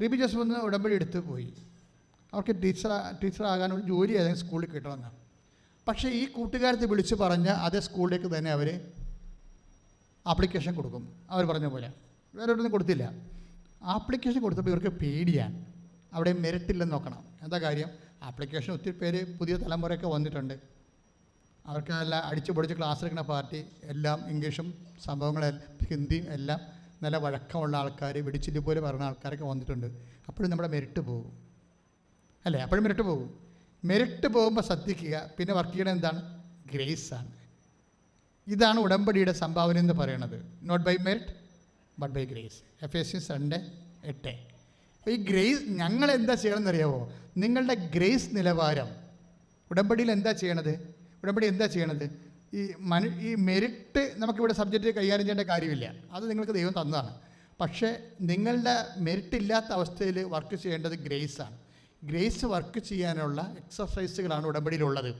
Ribi Joseph ഒന്ന് ഉടമ്പടി എടുത്ത് പോയി. അവർക്ക് ടീച്ചർ ടീച്ചറാകാൻ ഒരു ജോലി ഏതെങ്കിലും സ്കൂളിൽ കിട്ടണമെന്ന്. പക്ഷേ ഈ കൂട്ടുകാരത്തെ വിളിച്ച് പറഞ്ഞ് അതേ സ്കൂളിലേക്ക് തന്നെ അവർ ആപ്ലിക്കേഷൻ കൊടുക്കും. അവർ പറഞ്ഞ പോലെ. വേറെ ഒന്നും കൊടുത്തില്ല. ആപ്ലിക്കേഷൻ കൊടുത്തപ്പോൾ ഇവർക്ക് പേടിയാണ്. അവിടെ മെറിറ്റില്ലെന്ന് നോക്കണം. എന്താ കാര്യം? ആപ്ലിക്കേഷൻ ഒത്തിരി പേര് പുതിയ തലമുറയൊക്കെ വന്നിട്ടുണ്ട്. അവർക്ക് നല്ല അടിച്ചു പൊടിച്ച് ക്ലാസ് എടുക്കുന്ന പാർട്ടി എല്ലാം ഇംഗ്ലീഷും സംഭവങ്ങളും ഹിന്ദിയും എല്ലാം നല്ല വഴക്കമുള്ള ആൾക്കാർ വെടിച്ചില്ല പോലെ പറയുന്ന ആൾക്കാരൊക്കെ വന്നിട്ടുണ്ട്. അപ്പോഴും നമ്മുടെ മെരിട്ട് പോകും. അല്ലേ? അപ്പോഴും മെരിട്ട് പോകും. മെരിട്ട് പോകുമ്പോൾ ശ്രദ്ധിക്കുക. പിന്നെ വർക്ക് ചെയ്യണത് എന്താണ്? ഗ്രേസാണ് ഇതാണ് ഉടമ്പടിയുടെ സംഭാവന എന്ന് പറയുന്നത് not by merit but by grace F S S രണ്ട് എട്ട്. അപ്പോൾ ഈ ഗ്രേസ് ഞങ്ങൾ എന്താ ചെയ്യണമെന്ന് അറിയാമോ നിങ്ങളുടെ ഗ്രേസ് നിലവാരം. ഉടമ്പടിയിൽ എന്താ ചെയ്യണത്? ഉടമ്പടി എന്താ ചെയ്യണത്? ഈ മനു ഈ മെറിറ്റ് നമുക്കിവിടെ സബ്ജക്റ്റ് കൈകാര്യം ചെയ്യേണ്ട കാര്യമില്ല. അത് നിങ്ങൾക്ക് ദൈവം തന്നതാണ്. പക്ഷേ നിങ്ങളുടെ മെറിറ്റ് ഇല്ലാത്ത അവസ്ഥയിൽ വർക്ക് ചെയ്യേണ്ടത് ഗ്രേസാണ് ഗ്രേസ് വർക്ക് ചെയ്യാനുള്ള എക്സസൈസുകളാണ് ഉടമ്പടിയിലുള്ളത്.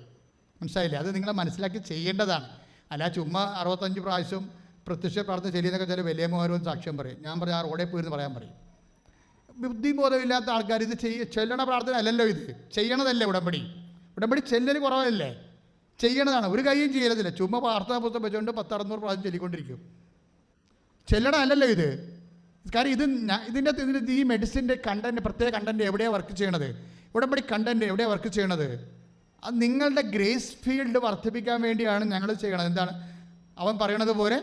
മനസ്സിലായില്ലേ? അത് നിങ്ങളെ മനസ്സിലാക്കി ചെയ്യേണ്ടതാണ്. അല്ല ചുമ്മാ അറുപത്തഞ്ച് പ്രാവശ്യം പ്രത്യക്ഷ പ്രാർത്ഥന ചെയ്യുന്നൊക്കെ ചില വലിയമ്മമാരും സാക്ഷ്യം പറയും. ഞാൻ പറഞ്ഞ ആ റോഡേ പോയിരുന്ന് പറയാൻ പറയും. ബുദ്ധിബോധമില്ലാത്ത ആൾക്കാർ ഇത് ചെയ്യ ചെല്ലണ പ്രാർത്ഥന അല്ലല്ലോ ഇത്. ചെയ്യണതല്ലേ ഉടമ്പടി. ഉടമ്പടി ചെല്ലൽ കുറവല്ലേ? ചെയ്യണതാണ്. ഒരു കൈയും ചെയ്യരുതില്ല ചുമ്മാ പ്രാർത്ഥനാ പുസ്തകം വെച്ചുകൊണ്ട് പത്തറുന്നൂറ് പ്രാവശ്യം ചൊല്ലിക്കൊണ്ടിരിക്കും. ചെല്ലണം അല്ലല്ലോ ഇത്. കാര്യം ഇത് ഇതിന്റെ അകത്ത് ഇതിന്റെ ഈ മെഡിസിന്റെ കണ്ടന്റ് പ്രത്യേക കണ്ടന്റ് എവിടെയാണ് വർക്ക് ചെയ്യണത്? ഉടമ്പടി കണ്ടന്റ് എവിടെയാണ് വർക്ക് ചെയ്യണത്? അത് നിങ്ങളുടെ ഗ്രേസ് ഫീൽഡ് വർദ്ധിപ്പിക്കാൻ വേണ്ടിയാണ് ഞങ്ങൾ ചെയ്യണത്. എന്താണ്? അവൻ പറയണത് പോലെ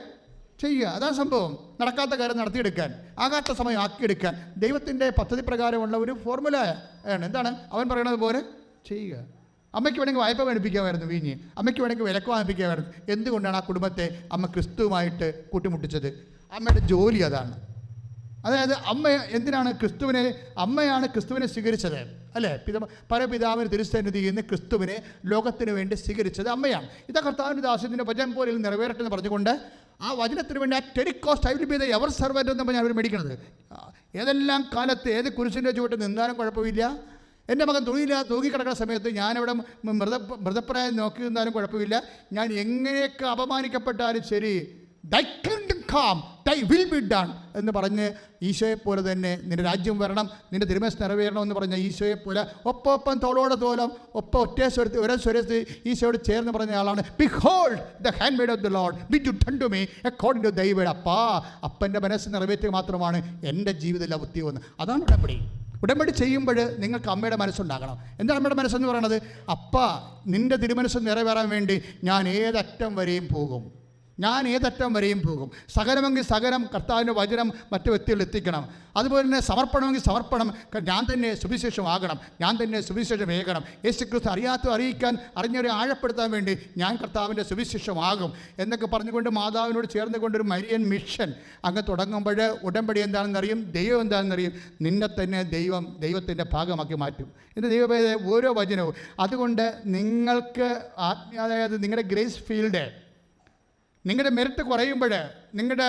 ചെയ്യുക. അതാണ് സംഭവം. നടക്കാത്ത കാര്യം നടത്തിയെടുക്കാൻ ആകാത്ത സമയം ആക്കിയെടുക്കാൻ. ദൈവത്തിന്റെ പദ്ധതി പ്രകാരമുള്ള ഒരു ഫോർമുല ആണ്. എന്താണ്? അവൻ പറയണത് പോലെ ചെയ്യുക. അമ്മയ്ക്ക് വേണമെങ്കിൽ വായ്പ മേടിപ്പിക്കാമായിരുന്നു വീഞ്ഞ്. അമ്മയ്ക്ക് വേണമെങ്കിൽ വിലക്ക് വാങ്ങിപ്പിക്കാമായിരുന്നു. എന്തുകൊണ്ടാണ് ആ കുടുംബത്തെ അമ്മ ക്രിസ്തുവുമായിട്ട് കൂട്ടിമുട്ടിച്ചത്? അമ്മയുടെ ജോലി അതാണ്. അതായത് അമ്മ എന്തിനാണ് ക്രിസ്തുവിനെ അമ്മയാണ് ക്രിസ്തുവിനെ സ്വീകരിച്ചത്? അല്ലേ? പിത പരപിതാവിന് തിരുസന്നിധി എന്ന് ക്രിസ്തുവിനെ ലോകത്തിന് വേണ്ടി സ്വീകരിച്ചത് അമ്മയാണ്. ഇതാ കർത്താവിന്റെ ദാസ്യത്തിന്റെ വചനം പോലെ നിറവേറട്ടെ എന്ന് പറഞ്ഞുകൊണ്ട് ആ വചനത്തിന് വേണ്ടി ആ ടെലിക്കോസ്റ്റ് I will be the ever servant എന്ന് പറഞ്ഞാൽ അവർ മേടിക്കുന്നത് ഏതെല്ലാം കാലത്ത് ഏത് കുരിശിന്റെ ചുവട്ട് നിന്നാലും കുഴപ്പമില്ല. എന്റെ മകൻ തൂങ്ങിയില്ല തൂങ്ങിക്കിടക്കുന്ന സമയത്ത് ഞാനവിടെ മൃത മൃതപ്രായം നോക്കി നിന്നാലും കുഴപ്പമില്ല. ഞാൻ എങ്ങനെയൊക്കെ അപമാനിക്കപ്പെട്ടാലും ശരി thy come thy will be done എന്ന് പറഞ്ഞ് ഈശോയെ പോലെ തന്നെ നിന്റെ രാജ്യം വരണം നിന്റെ തിരുമേശ് നിറവേറണം എന്ന് പറഞ്ഞ ഈശോയെ പോലെ ഒപ്പം തോളോടെ തോലം ഒപ്പം ഒറ്റ സ്വരത്തിൽ ഒരേ സ്വരത്തിൽ ഈശോയോട് ചേർന്ന് പറഞ്ഞ ആളാണ്. Behold the handmaid of the Lord be to done to me according to ദൈവയുടെ അപ്പാ അപ്പന്റെ മനസ്സ് നിറവേറ്റുക മാത്രമാണ് എന്റെ ജീവിതത്തിലെ ഉദ്യോഗം അതാണ് ഉടമ്പടി ഉടമ്പടി ചെയ്യുമ്പോൾ നിങ്ങൾക്ക് അമ്മയുടെ മനസ്സുണ്ടാകണം. എന്താണ് അമ്മയുടെ മനസ്സെന്ന് പറയുന്നത്? അപ്പ നിന്റെ തിരുമനസ് നിറവേറാൻ വേണ്ടി ഞാൻ ഏതറ്റം വരെയും പോകും. ഞാൻ ഏതറ്റം വരെയും പോകും. സകലമെങ്കിൽ സകലം കർത്താവിന്റെ വചനം മറ്റു വ്യക്തികളിൽ എത്തിക്കണം. അതുപോലെ തന്നെ സമർപ്പണമെങ്കിൽ സമർപ്പണം ഞാൻ തന്നെ സുവിശേഷമാകണം ഞാൻ തന്നെ സുവിശേഷം ഏകണം. യേശു ക്രിസ്തു അറിയാത്ത അറിയിക്കാൻ അറിഞ്ഞവരെ ആഴപ്പെടുത്താൻ വേണ്ടി ഞാൻ കർത്താവിന്റെ സുവിശേഷമാകും എന്നൊക്കെ പറഞ്ഞുകൊണ്ട് മാതാവിനോട് ചേർന്ന് കൊണ്ടൊരു മരിയൻ മിഷൻ അങ്ങ് തുടങ്ങുമ്പോൾ ഉടമ്പടി എന്താണെന്നറിയും? ദൈവം എന്താണെന്നറിയും? നിന്നെ തന്നെ ദൈവം ദൈവത്തിന്റെ ഭാഗമാക്കി മാറ്റും. എന്റെ ദൈവഭേദ ഓരോ വചനവും. അതുകൊണ്ട് നിങ്ങൾക്ക് ആത്മീയ അതായത് നിങ്ങളുടെ ഗ്രേസ് ഫീൽഡ് നിങ്ങളുടെ മെറിറ്റ് കുറയുമ്പോൾ നിങ്ങളുടെ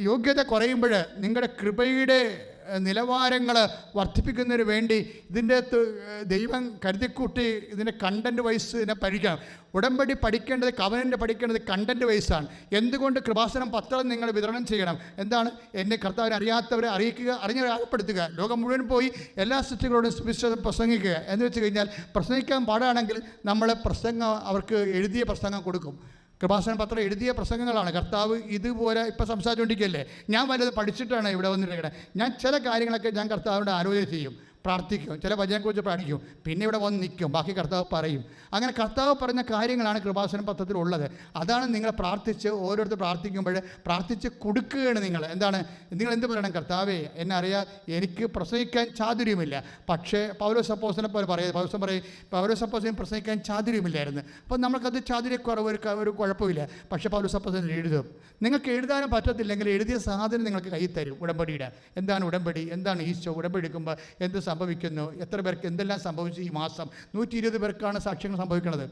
യോഗ്യത കുറയുമ്പോൾ നിങ്ങളുടെ കൃപയുടെ നിലവാരങ്ങൾ വർദ്ധിപ്പിക്കുന്നതിന് വേണ്ടി ഇതിന്റെ അകത്ത് ദൈവം കരുതിക്കൂട്ടി ഇതിന്റെ കണ്ടന്റ് വൈസ് ഇതിനെ പഠിക്കാം ഉടമ്പടി പഠിക്കേണ്ടത് കവനന്റെ പഠിക്കേണ്ടത് കണ്ടന്റ് വൈസാണ് എന്തുകൊണ്ട് കൃപാസനം പത്രം നിങ്ങൾ വിതരണം ചെയ്യണം? എന്താണ്? എന്നെ കർത്താവിനെ അറിയാത്തവരെ അറിയിക്കുക അറിഞ്ഞവരെ ലോകം മുഴുവൻ പോയി എല്ലാ സൃഷ്ടികളോടും സുവിശേഷം പ്രസംഗിക്കുക. എന്ന് വെച്ച് കഴിഞ്ഞാൽ പ്രസംഗിക്കാൻ പാടാണെങ്കിൽ നമ്മൾ പ്രസംഗം അവർക്ക് എഴുതിയ പ്രസംഗം കൊടുക്കും. കൃപാസന പത്രം എഴുതിയ പ്രസംഗങ്ങളാണ്. കർത്താവ് ഇതുപോലെ ഇപ്പം സംസാരിച്ചുകൊണ്ടിരിക്കുകയല്ലേ? ഞാൻ വലത് പഠിച്ചിട്ടാണ് ഇവിടെ വന്നിരിക്കുന്നത്. ഞാൻ ചില കാര്യങ്ങളൊക്കെ ഞാൻ കർത്താവിനോട് ആലോചന ചെയ്യും. പ്രാർത്ഥിക്കും. ചില വചനത്തെക്കുറിച്ച് പ്രാർത്ഥിക്കും. പിന്നെ ഇവിടെ വന്ന് നിൽക്കും. ബാക്കി കർത്താവ് പറയും. അങ്ങനെ കർത്താവ് പറഞ്ഞ കാര്യങ്ങളാണ് കൃപാസന പത്രത്തിലുള്ളത് അതാണ് നിങ്ങൾ പ്രാർത്ഥിച്ച് ഓരോരുത്തർ പ്രാർത്ഥിക്കുമ്പോൾ പ്രാർത്ഥിച്ച് കൊടുക്കുകയാണ് നിങ്ങൾ. എന്താണ്? നിങ്ങൾ എന്ത് പറയണം? കർത്താവേ എന്നെ അറിയാം എനിക്ക് പ്രസംഗിക്കാൻ ചാതുര്യമില്ല. പക്ഷേ പൗരോ സപ്പോസിനെ പോലെ പറയുന്നത് പൗരസം പറയും പൗരോ സപ്പോസിന് പ്രസംഗിക്കാൻ ചാതുര്യമില്ലായിരുന്നു. അപ്പോൾ നമുക്കത് ചാതുര്യക്കുറവ് ഒരു ഒരു കുഴപ്പമില്ല. പക്ഷേ പൗരോ സപ്പോസിന് എഴുതും. നിങ്ങൾക്ക് എഴുതാനും പറ്റത്തില്ലെങ്കിൽ എഴുതിയ സാധനം നിങ്ങൾക്ക് കൈ തരും. ഉടമ്പടിയുടെ. എന്താണ് ഉടമ്പടി? എന്താണ് ഈശോ ഉടമ്പടി എടുക്കുമ്പോൾ എന്ത് സംഭവിക്കുന്നു? എത്ര പേർക്ക് എന്തെല്ലാം സംഭവിച്ചു ഈ മാസം? നൂറ്റി ഇരുപത് പേർക്കാണ് സാക്ഷ്യങ്ങൾ സംഭവിക്കുന്നത്.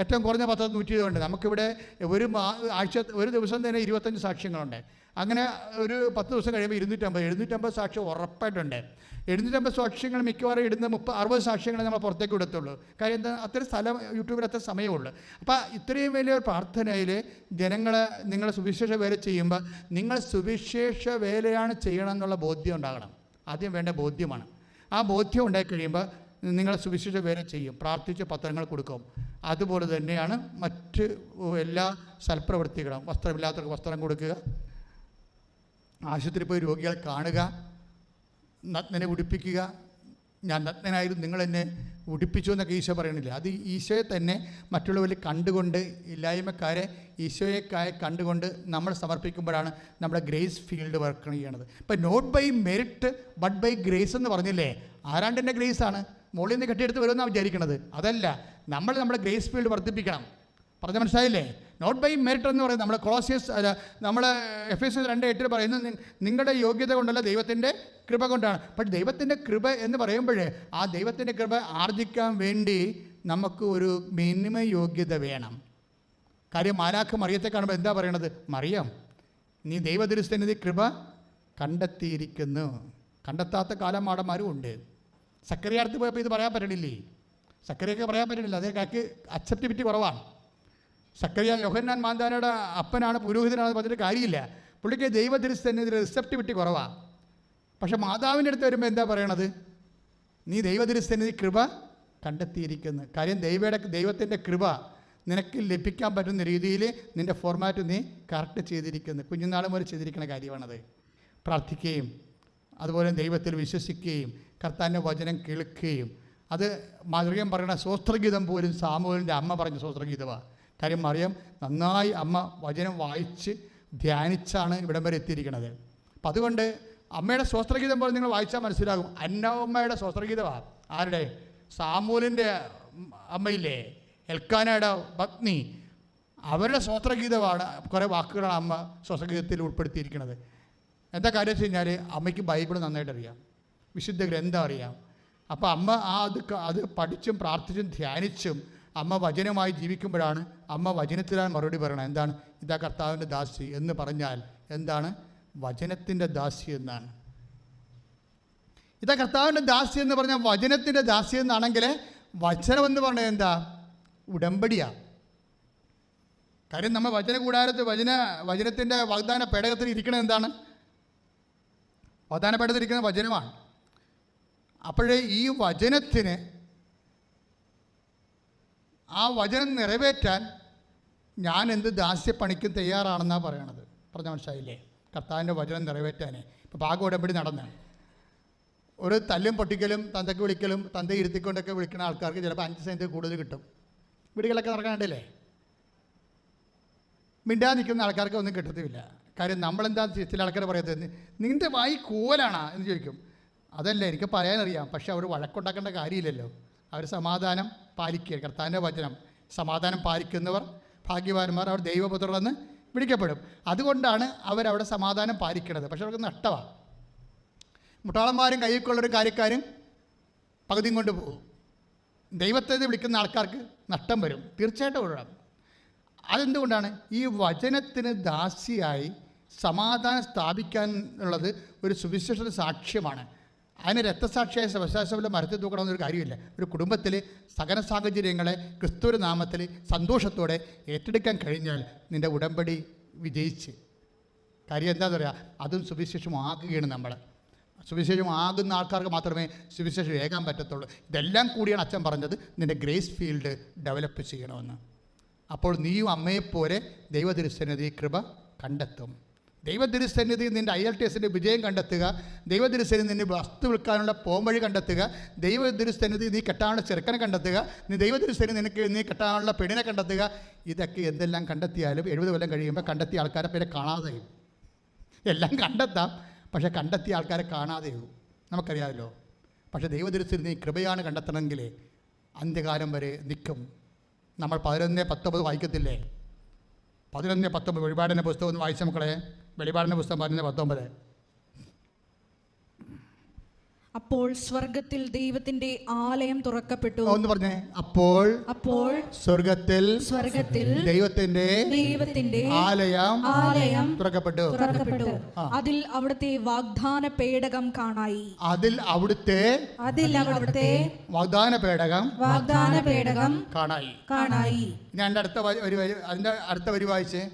ഏറ്റവും കുറഞ്ഞ പത്ത് നൂറ്റി ഇരുപതുണ്ട് നമുക്കിവിടെ ഒരു ആഴ്ച ഒരു ദിവസം തന്നെ ഇരുപത്തഞ്ച് സാക്ഷ്യങ്ങളുണ്ട്. അങ്ങനെ ഒരു പത്ത് ദിവസം കഴിയുമ്പോൾ ഇരുന്നൂറ്റമ്പത് എഴുന്നൂറ്റമ്പത് സാക്ഷ്യം ഉറപ്പായിട്ടുണ്ട്. എഴുന്നൂറ്റമ്പത് സാക്ഷ്യങ്ങൾ മിക്കവാറും ഇടുന്ന മുപ്പത് അറുപത് സാക്ഷ്യങ്ങളെ നമ്മൾ പുറത്തേക്ക് വിടത്തുള്ളൂ. കാര്യം എന്താ? അത്രയും സ്ഥലം യൂട്യൂബിൽ അത്ര സമയമുള്ളൂ. അപ്പോൾ ഇത്രയും വലിയ ഒരു പ്രാർത്ഥനയിൽ ജനങ്ങൾ നിങ്ങൾ സുവിശേഷ വേല ചെയ്യുമ്പോൾ നിങ്ങൾ സുവിശേഷ വേലയാണ് ചെയ്യണം എന്നുള്ള ബോധ്യം ഉണ്ടാകണം. ആദ്യം വേണ്ട ബോധ്യമാണ്. ആ ബോധ്യം ഉണ്ടായി കഴിയുമ്പോൾ നിങ്ങൾ സുവിശേഷ വേറെ ചെയ്യും പ്രാർത്ഥിച്ച് പത്രങ്ങൾ കൊടുക്കും. അതുപോലെ തന്നെയാണ് മറ്റ് എല്ലാ സൽപ്രവൃത്തികളും വസ്ത്രമില്ലാത്തവർക്ക് വസ്ത്രം കൊടുക്കുക ആശുപത്രിയിൽ പോയി രോഗികളെ കാണുക നഗ്നനെ ഉടുപ്പിക്കുക ഞാൻ നഗ്നനായിരുന്നു നിങ്ങൾ എന്നെ ഉടിപ്പിച്ചു എന്നൊക്കെ ഈശോ പറയണില്ല? അത് ഈശോയെ തന്നെ മറ്റുള്ളവരിൽ കണ്ടുകൊണ്ട് ഇല്ലായ്മക്കാരെ ഈശോയെക്കായി കണ്ടുകൊണ്ട് നമ്മൾ സമർപ്പിക്കുമ്പോഴാണ് നമ്മുടെ ഗ്രേസ് ഫീൽഡ് വർക്ക് ചെയ്യണത്. ഇപ്പം not by merit but by grace എന്ന് പറഞ്ഞില്ലേ? ആരാണ്ടിന്റെ ഗ്രേസ് ആണ് മുകളിൽ നിന്ന് കെട്ടിയെടുത്ത് വരുമെന്നാണ് വിചാരിക്കണത്. അതല്ല നമ്മൾ നമ്മുടെ ഗ്രേസ് ഫീൽഡ് വർദ്ധിപ്പിക്കണം. പറഞ്ഞ മനസ്സിലായില്ലേ? നോട്ട് ബൈ മെറിറ്റ് എന്ന് പറയുന്നത് നമ്മൾ ക്ലോസിയസ് അല്ല നമ്മൾ എഫ് എസ് രണ്ട് എട്ടിൽ പറയുന്നത് നിങ്ങളുടെ യോഗ്യത കൊണ്ടല്ല ദൈവത്തിന്റെ കൃപ കൊണ്ടാണ്. പക്ഷേ ദൈവത്തിന്റെ കൃപ എന്ന് പറയുമ്പോഴേ ആ ദൈവത്തിന്റെ കൃപ ആർജിക്കാൻ വേണ്ടി നമുക്ക് ഒരു മിനിമ യോഗ്യത വേണം. കാര്യം മാലാഖ് മറിയത്തെ കാണുമ്പോൾ എന്താ പറയണത്? മറിയം നീ ദൈവദുരുസ്ഥനിധി കൃപ കണ്ടെത്തിയിരിക്കുന്നു. കണ്ടെത്താത്ത കാലമാടന്മാരും ഉണ്ട്. സക്കറിയാർത്ത് പോയപ്പോൾ ഇത് പറയാൻ പറ്റണില്ലേ? സക്കരയൊക്കെ പറയാൻ പറ്റണില്ല. അതേ കാക്ക് അക്സെപ്റ്റിവിറ്റി കുറവാണ്. സക്കറിയ യോഹന്നാൻ മാന്താനയുടെ അപ്പനാണ് പുരോഹിതനാണെന്ന് പറഞ്ഞിട്ട് കാര്യമില്ല. പുള്ളിക്ക് ദൈവദുരുസ്ഥനിധി റിസെപ്റ്റിവിറ്റി കുറവാണ് പക്ഷെ മാതാവിന്റെ അടുത്ത് വരുമ്പോൾ എന്താ പറയണത്? നീ ദൈവദുരുസ്ഥനിധി കൃപ കണ്ടെത്തിയിരിക്കുന്നു. കാര്യം ദൈവയുടെ ദൈവത്തിന്റെ കൃപ നിനക്ക് ലഭിക്കാൻ പറ്റുന്ന രീതിയിൽ നിന്റെ ഫോർമാറ്റ് നീ കറക്റ്റ് ചെയ്തിരിക്കുന്നു. കുഞ്ഞുനാൾ മുതൽ ചെയ്തിരിക്കുന്ന കാര്യമാണത്. പ്രാർത്ഥിക്കുകയും അതുപോലെ ദൈവത്തിൽ വിശ്വസിക്കുകയും കർത്താന്റെ വചനം കേൾക്കുകയും അത് മറിയം പറയുന്ന സ്വസ്ത്രഗീതം പോലും സാമൂഹലിന്റെ അമ്മ പറഞ്ഞ സ്വസ്ത്രഗീതമാണ് കാര്യം മറിയം നന്നായി അമ്മ വചനം വായിച്ച് ധ്യാനിച്ചാണ് ഇവിടം വരെ എത്തിയിരിക്കുന്നത് അപ്പം അതുകൊണ്ട് അമ്മയുടെ സ്വസ്ത്രഗീതം പോലെ നിങ്ങൾ വായിച്ചാൽ മനസ്സിലാകും. അന്നമ്മയുടെ സ്വസ്ത്രഗീതമാണ് ആരുടെ? സാമൂലിന്റെ അമ്മയില്ലേ? എൽക്കാനയുടെ പത്നി. അവരുടെ സ്വസ്ത്രഗീതമാണ് കുറേ വാക്കുകളാണ് അമ്മ സ്വസ്ത്രഗീതത്തിൽ ഉൾപ്പെടുത്തിയിരിക്കുന്നത്. എന്താ കാര്യം വെച്ച് കഴിഞ്ഞാൽ അമ്മയ്ക്ക് ബൈബിൾ നന്നായിട്ട് അറിയാം. വിശുദ്ധ ഗ്രന്ഥം അറിയാം. അപ്പോൾ അമ്മ ആ അത് അത് പഠിച്ചും പ്രാർത്ഥിച്ചും ധ്യാനിച്ചും അമ്മ വചനമായി ജീവിക്കുമ്പോഴാണ് അമ്മ വചനത്തിലാണ് മറുപടി പറയണം എന്താണ്? ഇതാ കർത്താവിന്റെ ദാസി എന്ന് പറഞ്ഞാൽ എന്താണ്? വചനത്തിന്റെ ദാസി എന്നാണ്. ഇതാ കർത്താവിന്റെ ദാസി എന്ന് പറഞ്ഞാൽ വചനത്തിന്റെ ദാസി എന്നാണെങ്കിൽ വചനം എന്ന് പറഞ്ഞത് എന്താ? ഉടമ്പടിയാണ് കാര്യം നമ്മൾ വചന കൂടാരത്ത് വചന വചനത്തിന്റെ വാഗ്ദാന പേടകത്തിൽ ഇരിക്കണത് എന്താണ്? വാഗ്ദാന പേടകത്തിൽ ഇരിക്കുന്ന വചനമാണ്. അപ്പോഴേ ഈ വചനത്തിന് ആ വചനം നിറവേറ്റാൻ ഞാൻ എന്ത് ദാസ്യപ്പണിക്കും തയ്യാറാണെന്നാണ് പറയണത്. പറഞ്ഞ മനസ്സിലായില്ലേ? കർത്താവിന്റെ വചനം നിറവേറ്റാനേ. ഇപ്പോൾ പാക ഉടമ്പടി നടന്ന. ഒരു തല്ലും പൊട്ടിക്കലും തന്തയ്ക്ക് വിളിക്കലും തന്ത ഇരുത്തിക്കൊണ്ടൊക്കെ വിളിക്കുന്ന ആൾക്കാർക്ക് ചിലപ്പോൾ അഞ്ച് സെന്റ് കൂടുതൽ കിട്ടും. വീടുകളൊക്കെ നടക്കാണ്ടല്ലേ മിണ്ടാതെ നിൽക്കുന്ന ആൾക്കാർക്ക് ഒന്നും കിട്ടത്തില്ല. കാര്യം നമ്മളെന്താ ചില ആൾക്കാർ പറയത്തത് നിന്റെ വായി കൂവലാണോ എന്ന് ചോദിക്കും. അതല്ല എനിക്ക് പറയാനറിയാം. പക്ഷെ അവർ വഴക്കുണ്ടാക്കേണ്ട കാര്യമില്ലല്ലോ. അവർ സമാധാനം പാലിക്കുക. കർത്താന്റെ വചനം. സമാധാനം പാലിക്കുന്നവർ ഭാഗ്യവാന്മാർ അവർ ദൈവപുത്രരെന്ന് വിളിക്കപ്പെടും അതുകൊണ്ടാണ് അവരവിടെ സമാധാനം പാലിക്കണത് പക്ഷെ അവർക്ക് നഷ്ടമാണ് മുട്ടാളന്മാരും കൈക്കുള്ളൊരു കാര്യക്കാരും പകുതിയും കൊണ്ട് പോകും. ദൈവത്തെ വിളിക്കുന്ന ആൾക്കാർക്ക് നഷ്ടം വരും. തീർച്ചയായിട്ടും ഒഴിവാകും അതെന്തുകൊണ്ടാണ്? ഈ വചനത്തിന് ദാസിയായി സമാധാനം സ്ഥാപിക്കാൻ ഉള്ളത് ഒരു സുവിശേഷ സാക്ഷ്യമാണ്. അതിന് രക്തസാക്ഷിയായ ശവശാശവല മരത്തിൽ തൂക്കണമെന്നൊരു കാര്യമില്ല. ഒരു കുടുംബത്തിൽ സകല സാഹചര്യങ്ങളെ ക്രിസ്തുവിന്റെ നാമത്തിൽ സന്തോഷത്തോടെ ഏറ്റെടുക്കാൻ കഴിഞ്ഞാൽ നിന്റെ ഉടമ്പടി വിജയിച്ച്. കാര്യം എന്താണെന്ന് പറയുക അതും സുവിശേഷമാക്കുകയാണ് നമ്മൾ സുവിശേഷം ആകുന്ന ആൾക്കാർക്ക് മാത്രമേ സുവിശേഷം ഏകാൻ പറ്റത്തുള്ളൂ. ഇതെല്ലാം കൂടിയാണ് അച്ഛൻ പറഞ്ഞത് നിന്റെ ഗ്രേസ് ഫീൽഡ് ഡെവലപ്പ് ചെയ്യണമെന്ന്. അപ്പോൾ നീയും അമ്മയെപ്പോലെ ദൈവതിരുസന്നിധി കൃപ കണ്ടെത്തും. ദൈവതിരുസന്നിധി നിന്റെ ഐ എൽ ടി എസിന്റെ വിജയം കണ്ടെത്തുക. ദൈവതിരുസന്നിധി നിന്നെ വസ്തു വിൽക്കാനുള്ള പോംവഴി കണ്ടെത്തുക. ദൈവതിരുസന്നിധി നീ കെട്ടാനുള്ള ചെറുക്കനെ കണ്ടെത്തുക. നീ ദൈവതിരുസന്നിധി നിനക്ക് നീ കെട്ടാനുള്ള പെണ്ണിനെ കണ്ടെത്തുക. ഇതൊക്കെ എന്തെല്ലാം കണ്ടെത്തിയാലും എഴുപത് കൊല്ലം കഴിയുമ്പോൾ കണ്ടെത്തിയ ആൾക്കാരെ പേരെ കാണാതെയും. എല്ലാം കണ്ടെത്താം പക്ഷെ കണ്ടെത്തിയ ആൾക്കാരെ കാണാതെയും. നമുക്കറിയാമല്ലോ പക്ഷേ ദൈവദുരത്തിൽ നീ കൃപയാണ് കണ്ടെത്തണമെങ്കിൽ അന്ത്യകാലം വരെ നിൽക്കും. നമ്മൾ പതിനൊന്ന് പത്തൊമ്പത് വായിക്കത്തില്ലേ? പതിനൊന്ന് പത്തൊമ്പത് ഒരുപാടിന്റെ പുസ്തകം ഒന്ന് വായിച്ച മക്കളെ. വെളിപാടിന്റെ പുസ്തകം പതിനൊന്ന് പത്തൊമ്പത്. അപ്പോൾ സ്വർഗത്തിൽ ദൈവത്തിന്റെ ആലയം തുറക്കപ്പെട്ടു. ഒന്ന് പറഞ്ഞേ. അപ്പോൾ അപ്പോൾ സ്വർഗത്തിൽ സ്വർഗത്തിൽ ദൈവത്തിന്റെ ദൈവത്തിന്റെ ആലയം ആലയം തുറക്കപ്പെട്ടു. തുറക്കപ്പെട്ടു. അതിൽ അവിടുത്തെ വാഗ്ദാന പേടകം കാണായി. അതിൽ അവിടുത്തെ അതിൽ അവിടുത്തെ വാഗ്ദാന പേടകം വാഗ്ദാന പേടകം കാണായി. കാണായി. ഞാൻ അടുത്ത അതിന്റെ അടുത്ത വരി വായിച്ചേ.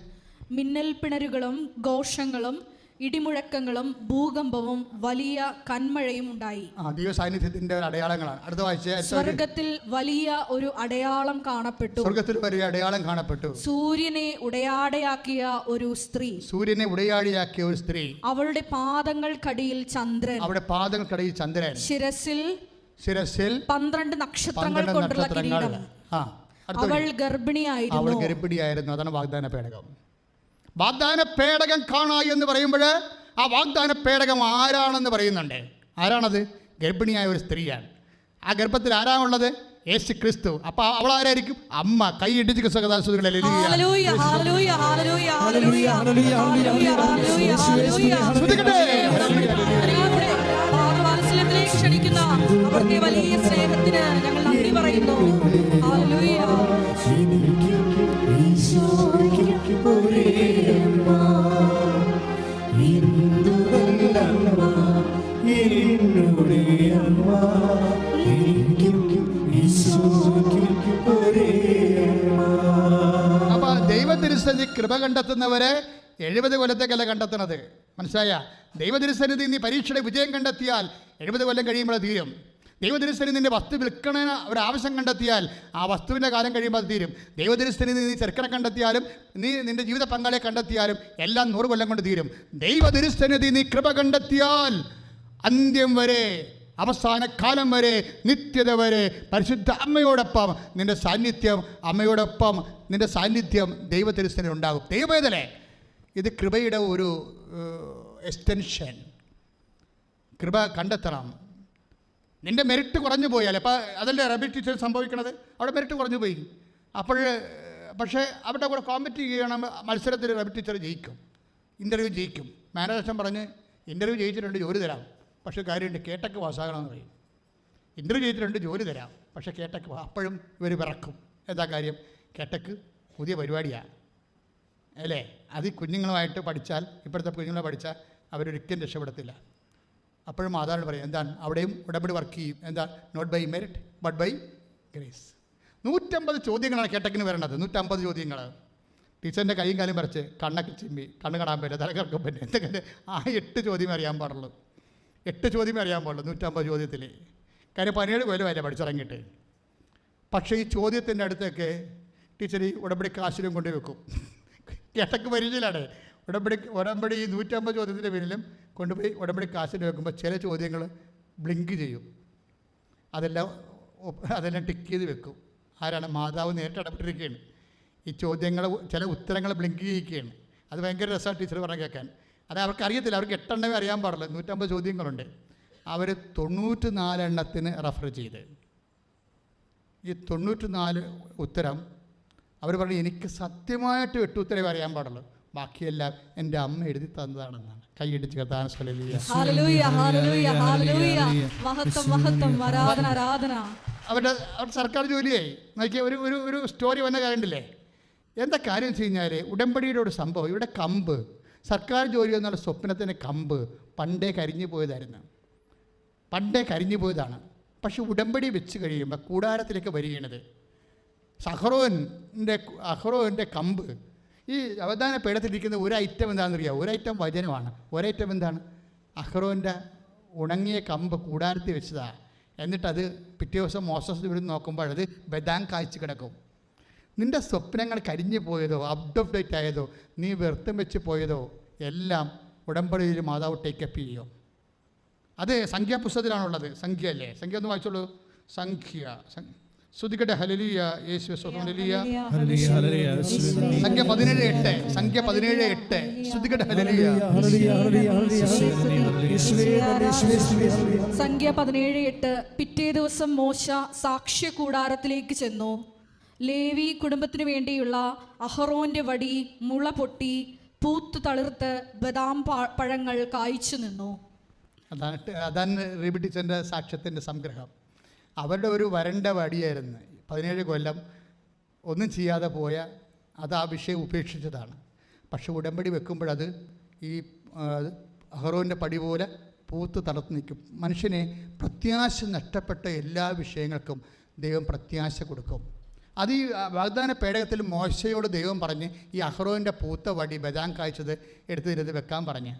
മിന്നൽ പിണരുകളും ഘോഷങ്ങളും ഇടിമുഴക്കങ്ങളും ഭൂകമ്പവും വലിയ കന്മഴയും ഉണ്ടായി. ആ ദൈവ സാന്നിധ്യത്തിന്റെ അടയാളങ്ങളാണ്. അടുത്ത വായിച്ച സ്വർഗത്തിൽ വലിയ ഒരു അടയാളം കാണപ്പെട്ടു. സ്വർഗത്തിൽ വലിയ അടയാളം കാണപ്പെട്ടു. സൂര്യനെ ഉടയാടയാക്കിയ ഒരു സ്ത്രീ. സൂര്യനെ ഉടയാടിയാക്കിയ ഒരു സ്ത്രീ. അവളുടെ പാദങ്ങൾക്കടിയിൽ ചന്ദ്രൻ. അവളുടെ പാദങ്ങൾക്കടിയിൽ ചന്ദ്രൻ. ശിരസിൽ ശിരസിൽ പന്ത്രണ്ട് നക്ഷത്രങ്ങൾ കൊണ്ടുള്ള കിരീടം. അവൾ അവൾ ഗർഭിണിയായിരുന്നു. ഗർഭിണിയായിരുന്നു. അതാണ് വാഗ്ദാന പേടകം വാഗ്ദാന പേടകം കാണാ എന്ന് പറയുമ്പോൾ ആ വാഗ്ദാന പേടകം ആരാണെന്ന് പറയുന്നുണ്ട് ആരാണത് ഗർഭിണിയായ ഒരു സ്ത്രീയാണ് ആ ഗർഭത്തിൽ ആരാണുള്ളത് യേശു ക്രിസ്തു അപ്പൊ അവൾ ആരായിരിക്കും അമ്മ കൈ ഇടിച്ച് സുഖദാസുകളെ ഹല്ലേലൂയ, ഹല്ലേലൂയ, ഹല്ലേലൂയ, ഹല്ലേലൂയ, ഹല്ലേലൂയ, ഹല്ലേലൂയ, ഹല്ലേലൂയ. ശ്രദ്ധിക്കട്ടെ ക്ഷണിക്കുന്ന അവിടുത്തെ വലിയ സ്നേഹത്തിന് ഞങ്ങൾ നന്ദി പറയുന്നു കൃപ കണ്ടെത്തുന്നവരെ എഴുപത് കൊല്ലത്തേക്കല്ല കണ്ടെത്തണത് മനസ്സിലായ? ദൈവതിരുസന്നിധി നീ പരീക്ഷയുടെ വിജയം കണ്ടെത്തിയാൽ എഴുപത് കൊല്ലം കഴിയുമ്പോൾ തീരും. ദൈവതിരുസന്നിധി നിന്റെ വസ്തു വിൽക്കണ ഒരു ആവശ്യം കണ്ടെത്തിയാൽ ആ വസ്തുവിന്റെ കാലം കഴിയുമ്പോൾ അത് തീരും. ദൈവതിരുസന്നിധി നീ ചെറുക്കനെ കണ്ടെത്തിയാലും നീ നിന്റെ ജീവിത പങ്കാളിയെ കണ്ടെത്തിയാലും എല്ലാം നൂറ് കൊല്ലം കൊണ്ട് തീരും. ദൈവതിരുസന്നിധി നീ കൃപ കണ്ടെത്തിയാൽ അന്ത്യം വരെ അവസാന കാലം വരെ നിത്യത വരെ പരിശുദ്ധ അമ്മയോടൊപ്പം നിന്റെ സാന്നിധ്യം അമ്മയോടൊപ്പം നിന്റെ സാന്നിധ്യം ദൈവത്തിരുസ്ഥന ഉണ്ടാകും. ദൈവവേദനെ ഇത് കൃപയുടെ ഒരു എക്സ്റ്റൻഷൻ കൃപ കണ്ടെത്തണം. നിന്റെ മെറിറ്റ് കുറഞ്ഞു പോയാൽ അപ്പോൾ അതല്ലേ റബി ടീച്ചർ സംഭവിക്കണത്? അവിടെ മെറിറ്റ് കുറഞ്ഞു പോയി. അപ്പോൾ പക്ഷേ അവരുടെ കൂടെ കോമ്പറ്റ് ചെയ്യണം മത്സരത്തിൽ റബി ടീച്ചർ ജയിക്കും. ഇന്റർവ്യൂ ജയിക്കും. മാനേജർ പറഞ്ഞ് ഇന്റർവ്യൂ ജയിച്ചിട്ടുണ്ട് ജോലി തരാം. പക്ഷേ കാര്യമുണ്ട് കേട്ടക്ക് പാസ്സാകണമെന്ന് പറയും. ഇന്റർവ്യൂ ചെയ്തിട്ടുണ്ട് ജോലി തരാം. പക്ഷേ കേട്ടക്ക് അപ്പോഴും ഇവർ വിറക്കും. എന്താ കാര്യം? കേട്ടക്ക് പുതിയ പരിപാടിയാണ് അല്ലേ? അത് കുഞ്ഞുങ്ങളുമായിട്ട് പഠിച്ചാൽ ഇപ്പോഴത്തെ കുഞ്ഞുങ്ങളെ പഠിച്ചാൽ അവരൊരിക്കലും രക്ഷപ്പെടത്തില്ല. അപ്പോഴും മാതാവിന് പറയും എന്താണ് അവിടെയും ഉടമ്പടി വർക്ക് ചെയ്യും. എന്താ not by merit but by grace നൂറ്റമ്പത് ചോദ്യങ്ങളാണ് കേട്ടക്കിന് വരേണ്ടത്. നൂറ്റമ്പത് ചോദ്യങ്ങൾ ടീച്ചറിന്റെ കൈയും കാലും പറിച്ച് കണ്ണൊക്കെ ചിമ്മി കണ്ണ് കാണാൻ പറ്റില്ല തലകറക്കം പറ്റില്ല. എന്തൊക്കെ ആ എട്ട് ചോദ്യമേ അറിയാൻ പാടുള്ളൂ. എട്ട് ചോദ്യമേ അറിയാൻ പാടുള്ളൂ നൂറ്റമ്പത് ചോദ്യത്തിൽ കാര്യം പതിനേഴ് കൊല്ലമല്ലേ പഠിച്ചിറങ്ങിയിട്ട്. പക്ഷേ ഈ ചോദ്യത്തിന്റെ അടുത്തൊക്കെ ടീച്ചർ ഈ ഉടമ്പടി കാശിലും കൊണ്ട് വെക്കും. കേട്ടക്ക് പരിചയമാണ് ഉടമ്പടി ഉടമ്പടി ഈ നൂറ്റമ്പത് ചോദ്യത്തിന്റെ പിന്നിലും കൊണ്ടുപോയി ഉടമ്പടി കാശിൽ വെക്കുമ്പോൾ ചില ചോദ്യങ്ങൾ ബ്ലിങ്ക് ചെയ്യും. അതെല്ലാം അതെല്ലാം ടിക്ക് ചെയ്ത് വെക്കും. ആരാണ്? മാതാവ് നേരിട്ട് ഇടപെട്ടിരിക്കുകയാണ് ഈ ചോദ്യങ്ങൾ ചില ഉത്തരങ്ങൾ ബ്ലിങ്ക് ചെയ്യിക്കുകയാണ്. അത് ഭയങ്കര രസമാണ് ടീച്ചർ പറഞ്ഞ കേൾക്കാൻ. അത് അവർക്ക് അറിയത്തില്ല അവർക്ക് എട്ടെണ്ണമേ അറിയാൻ പാടില്ല. നൂറ്റമ്പത് ചോദ്യങ്ങളുണ്ട്. അവർ തൊണ്ണൂറ്റി നാലെണ്ണത്തിന് റെഫർ ചെയ്ത്. ഈ തൊണ്ണൂറ്റി നാല് ഉത്തരം അവർ പറഞ്ഞു എനിക്ക് സത്യമായിട്ട് എട്ട് ഉത്തരവേ അറിയാൻ പാടുള്ളൂ. ബാക്കിയെല്ലാം എന്റെ അമ്മ എഴുതി തന്നതാണെന്നാണ്. കൈയടിച്ച് അവരുടെ അവർ സർക്കാർ ജോലിയായി. നോക്കിയ ഒരു ഒരു ഒരു സ്റ്റോറി വന്ന കാര്യമില്ലേ എന്താ കാര്യം വെച്ച് കഴിഞ്ഞാൽ ഉടമ്പടിയുടെ ഒരു സംഭവം ഇവിടെ കമ്പ് സർക്കാർ ജോലി എന്നുള്ള സ്വപ്നത്തിന്റെ കമ്പ് പണ്ടേ കരിഞ്ഞു പോയതായിരുന്നു. പണ്ടേ കരിഞ്ഞു പോയതാണ്. പക്ഷെ ഉടമ്പടി വെച്ച് കഴിയുമ്പോൾ കൂടാരത്തിലേക്ക് വരികയാണത്. സഹ്റോന്റെ അഹ്റോന്റെ കമ്പ് ഈ അവധാന പേടത്തിലിരിക്കുന്ന ഒരു ഐറ്റം അറിയാം ഒരു ഐറ്റം വചനമാണ്. ഒരൈറ്റം എന്താണ്? അഹ്റോന്റെ ഉണങ്ങിയ കമ്പ് കൂടാരത്തിൽ വെച്ചതാണ് എന്നിട്ടത് പിറ്റേ ദിവസം മോസസ് ദൂരം നോക്കുമ്പോൾ അത് ബദാം കായ്ച്ച് കിടക്കും. നിന്റെ സ്വപ്നങ്ങൾ കരിഞ്ഞു പോയതോ ഔട്ട് ഓഫ് ഡേറ്റ് ആയതോ നീ വ്യർത്ഥം വെച്ച് പോയതോ എല്ലാം ഉടമ്പടിയിൽ മാതാവ് ടേക്കപ്പ് ചെയ്യും അത് സംഖ്യാപുസ്തകത്തിലാണുള്ളത് സംഖ്യ അല്ലേ? സംഖ്യ ഒന്ന് വായിച്ചോളൂ. സംഖ്യ. ശ്രുതിക്കട്ടെ ഹലലിയ യേശു ഹലലിയ. സംഖ്യ പതിനേഴ് എട്ട്. സംഖ്യ പതിനേഴ് എട്ട്. ശ്രുതിക്കട്ടെ ഹലലിയ. സംഖ്യ പതിനേഴ് എട്ട്. പിറ്റേ ദിവസം മോശ സാക്ഷ്യ കൂടാരത്തിലേക്ക് ചെന്നു. ലേവി കുടുംബത്തിനു വേണ്ടിയുള്ള അഹറോന്റെ വടി മുള പൊട്ടി പൂത്ത് തളിർത്ത് ബദാം പഴങ്ങൾ കായ്ച്ചു നിന്നു. അതാണ് അതാണ് റീബി സാക്ഷ്യത്തിന്റെ സംഗ്രഹം. അവരുടെ ഒരു വരണ്ട വടിയായിരുന്നു. പതിനേഴ് കൊല്ലം ഒന്നും ചെയ്യാതെ പോയ അത് ആ വിഷയം ഉപേക്ഷിച്ചതാണ്. പക്ഷെ ഉടമ്പടി വെക്കുമ്പോഴത് ഈ അഹറോന്റെ പടി പോലെ പൂത്ത് തളർത്ത് നിൽക്കും. മനുഷ്യനെ പ്രത്യാശ നഷ്ടപ്പെട്ട എല്ലാ വിഷയങ്ങൾക്കും ദൈവം പ്രത്യാശ കൊടുക്കും. അത് ഈ വാഗ്ദാന പേടകത്തിൽ മോശയോട് ദൈവം പറഞ്ഞ് ഈ അഹ്റോവിന്റെ പൂത്ത വടി ബദാം കാഴ്ചത് എടുത്ത് ഇരുന്ന് വെക്കാൻ പറഞ്ഞ്.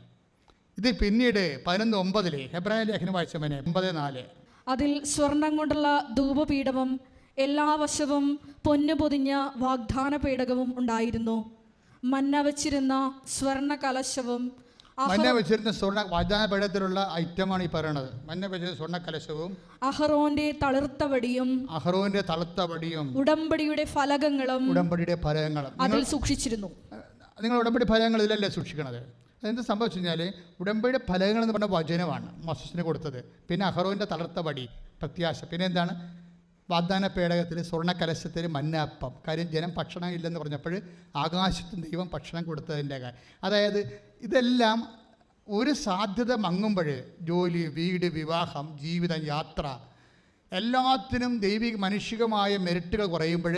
ഇത് പിന്നീട് പതിനൊന്ന് ഒമ്പതിൽ ഹെബ്രായ ലേഖനം വായിച്ചവനെ ഒമ്പത് നാല്. അതിൽ സ്വർണം കൊണ്ടുള്ള ധൂപപീഠവും എല്ലാ വശവും പൊന്നു പൊതിഞ്ഞ വാഗ്ദാന പേടകവും ഉണ്ടായിരുന്നു. മന്ന വച്ചിരുന്ന സ്വർണ കലശവും മഞ്ഞ വെച്ചിരുന്ന സ്വർണ വാഗ്ദാന പീഠത്തിലുള്ള ഐറ്റമാണ് ഈ പറയണത്. മഞ്ഞ വെച്ചിരുന്ന സ്വർണ കലശവും അഹറോന്റെ തളിർത്ത വടിയും അഹറോന്റെ തളിർത്ത വടിയും ഉടമ്പടിയുടെ ഫലകങ്ങളും ഉടമ്പടിയുടെ ഫലകങ്ങളും. അതിൽ സൂക്ഷിച്ചിരുന്നു. നിങ്ങൾ ഉടമ്പടി ഫലങ്ങൾ ഇതിലല്ലേ സൂക്ഷിക്കണത്? അതെന്ത് സംഭവിച്ചു കഴിഞ്ഞാൽ ഉടമ്പടിയുടെ ഫലങ്ങൾ എന്ന് പറഞ്ഞ വചനമാണ് മോസസിന് കൊടുത്തത്. പിന്നെ അഹറോന്റെ തളർത്ത വടി പ്രത്യാശ. പിന്നെ എന്താണ്? വാഗ്ദാന പേടകത്തിൽ സ്വർണ കലശത്തിൽ കാര്യം ജനം ഭക്ഷണം ഇല്ലെന്ന് പറഞ്ഞപ്പോൾ ആകാശത്ത് ദൈവം ഭക്ഷണം കൊടുത്തതിന്റെ കാര്യം അതായത് ഇതെല്ലാം ഒരു സാധ്യത മങ്ങുമ്പോൾ ജോലി വീട് വിവാഹം ജീവിതം യാത്ര എല്ലാത്തിനും ദൈവിക മനുഷ്യകമായ മെരിറ്റുകൾ കുറയുമ്പോൾ